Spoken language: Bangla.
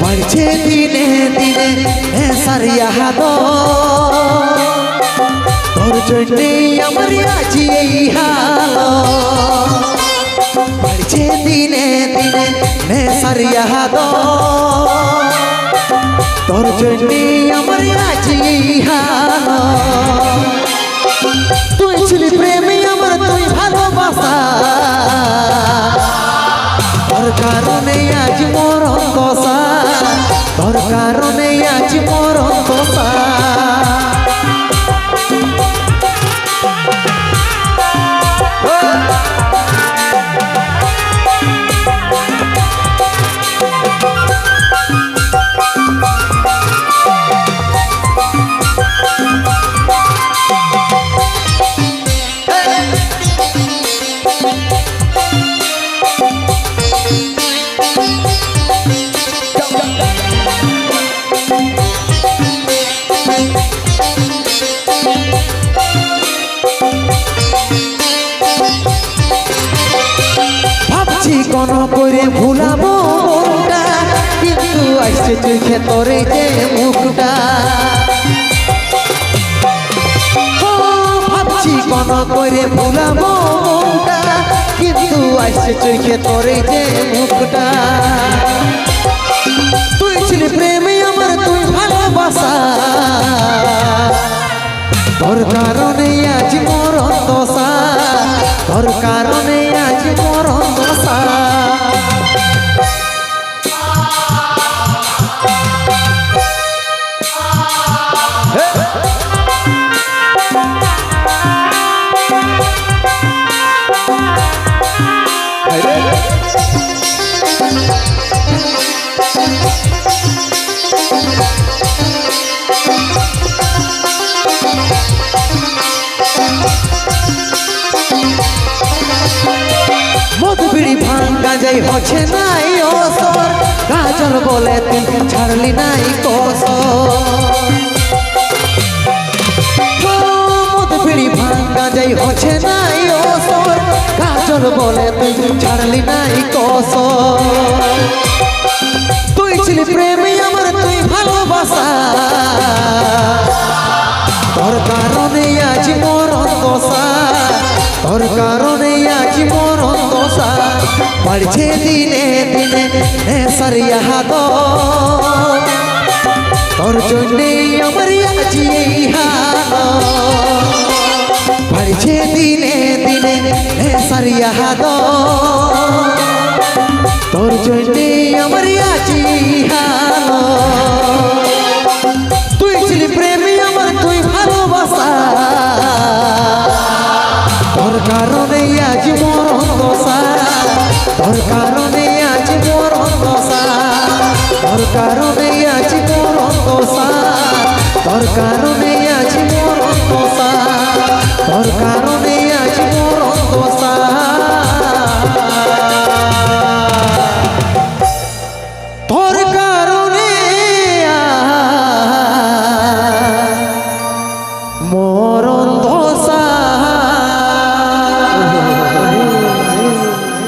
বাড়ছে দিনে দিনে সারিয়া হাত তোর জন্যে আমার আজি এই বাড়ছে দিনে দিনে সারিয়া হাত তোর জন্যে আসছে চোখে তোরে যে মুখটা। ভাবছি কোন করে ভুলাবো কিন্তু আসছে চোখে তোরে যে মুখটা। তুই ছিলি প্রেমে আমার তুই ভালোবাসা। তোর কারণে আজ মরণ দশা। তোর কারণে আজ মরণ দশা। যাই হচ্ছে নাই অসর। গাজল বলে তুই ছাড়লি নাই কসর। যাই হচ্ছে নাই অসর। গাজল বলে তুই ছাড়লি নাই কসর। তুই ছিলি প্রেমী আমার, তুই ভালোবাসা। তোর কারণে আজ মরণ দশা। তোর কারণে আজ দশা বাড়ছে দিনে দিনে সারিয়া तो তোর জন্যে আমার আজি এই হাল দিনে দিনে সারিয়া হাত তোর কারণে আজ মোর দশা তোর কারণে আজ মোর দশা তোর কারণে